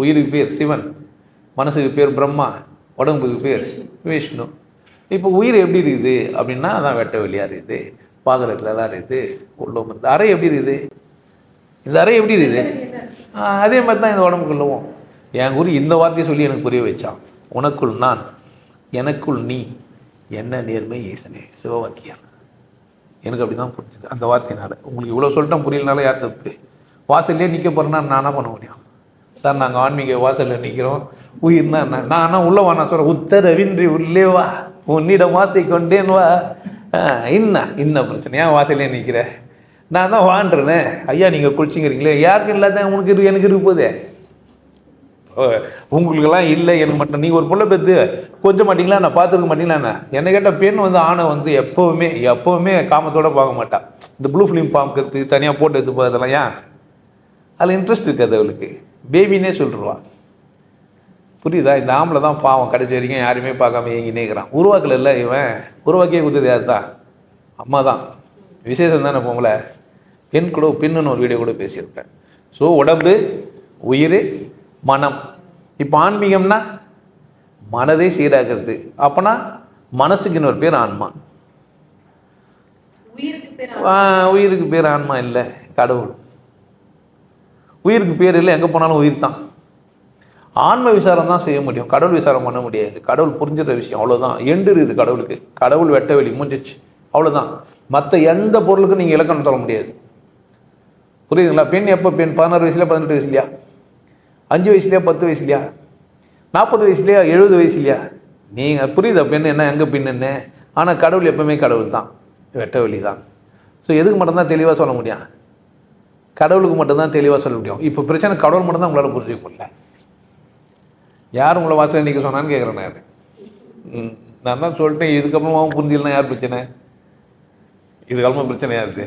உயிருக்கு பேர் சிவன் மனசுக்கு பேர் பிரம்மா உடம்புக்கு பேர் விஷ்ணு. இப்போ உயிர் எப்படி இருக்குது அப்படின்னா அதான் வெட்ட வெளியாக இருக்குது பார்க்குறதுல தான் இருக்குது உள்ளவும் இந்த அறை எப்படி இருக்குது? இந்த அறை எப்படி இருக்குது? அதே மாதிரி தான் இந்த உடம்புக்குள்ளவும் என் குரு இந்த வார்த்தையை சொல்லி எனக்கு புரிய வச்சான். உனக்குள் நான் எனக்குள் நீ என்ன நேர்மை ஈசனே சிவவாக்கியம் எனக்கு அப்படி தான் புரிஞ்சுது அந்த வார்த்தையினால. உங்களுக்கு இவ்வளோ சொல்லிட்டேன் புரியலனால யார் தப்பு வாசல்லே நிற்க போகிறேன்னா நான் என்ன பண்ண முடியும்? சார் நாங்கள் ஆன்மீக வாசலில் நிற்கிறோம் உயிர்னா என்ன நான் ஆனால் உள்ள வா நான் சொல்கிறேன் உத்தரவின்றி உள்ளே வா. உன்னிடம் வாசை கொண்டேன் வா. ஆ, என்ன என்ன பிரச்சனை? ஏன் வாசலே நிற்கிற நான் தான் வாண்டுறேனே ஐயா நீங்கள் குளிச்சுங்கிறீங்களே. யாருக்கும் இல்லாத உனக்கு இருக்கு எனக்கு இருப்பதே ஓ, உங்களுக்கெல்லாம் இல்லை எனக்கு மட்டும். நீங்கள் ஒரு புள்ள பெற்று கொஞ்சம் மாட்டிங்களா? நான் பார்த்துருக்க மாட்டீங்களா என்ன? என்னை கேட்டால் பெண் வந்து ஆணை வந்து எப்போவுமே எப்போவுமே காமத்தோடு பார்க்க மாட்டான் இந்த ப்ளூ ஃபிலிம் பார்க்கறது தனியாக போட்டு எடுத்து போகிறதெல்லாம் ஏன்? அதில் இன்ட்ரெஸ்ட் இருக்காது அவளுக்கு. பேபின்னே சொல்லிடுவா புரியுதா? இந்த ஆம்பளை தான் பாவம். கடைசி வரைக்கும் யாருமே பார்க்காம ஏங்கினே இருக்கிறான். உருவாக்கல இல்லை இவன். உருவாக்கியே கொடுத்தது யார் தான் அம்மா தான். விசேஷம் தானே பொம்பளை. பெண் கூட பெண்ணுன்னு ஒரு வீடியோ கூட பேசியிருப்பேன். ஸோ உடம்பு உயிர் மனம். இப்போ ஆன்மீகம்னா மனதை சீராக்கிறது. அப்போனா மனசுக்கு இன்னொரு பேர் ஆன்மா. உயிருக்கு பேர் ஆன்மா இல்லை. கடவுள். உயிருக்கு பேர் இல்லை எங்கே போனாலும் உயிர் தான். ஆன்ம விசாரம் தான் செய்ய முடியும். கடவுள் விசாரம் பண்ண முடியாது. கடவுள் புரிஞ்சுற விஷயம் அவ்வளோதான் எண்டு இருக்குது கடவுளுக்கு. கடவுள் வெட்ட வெளி முடிஞ்சிச்சு அவ்வளோதான் மற்ற எந்த பொருளுக்கும் நீங்கள் இலக்கணம் சொல்ல முடியாது. புரியுதுங்களா? பெண் எப்போ பெண்? பதினாறு வயசுலையா பதினெட்டு வயசுலையா? அஞ்சு வயசுலையா பத்து வயசுலையா? நாற்பது வயசுலையா எழுபது வயசுலையா? நீங்கள் புரியுதா? பெண் என்ன எங்கே பெண்ணுன்னு ஆனால் கடவுள் எப்பவுமே கடவுள் தான். வெட்ட வெளி தான். ஸோ எதுக்கு மட்டும்தான் தெளிவாக சொல்ல முடியும்? கடவுளுக்கு மட்டும்தான் தெளிவாக சொல்ல முடியும். இப்போ பிரச்சனை கடவுள் மட்டும்தான் உங்களால் புரிஞ்சுக்க முடியல. யார் உங்களை வாசல் நிற்க சொன்னான்னு கேட்குறேன் நான் ம் நான் தான் சொல்லிட்டேன் இதுக்கப்புறமாவும் புரிஞ்சிடலாம் யார் பிரச்சனை? இதுக்கப்புறமா பிரச்சனையாக இருக்குது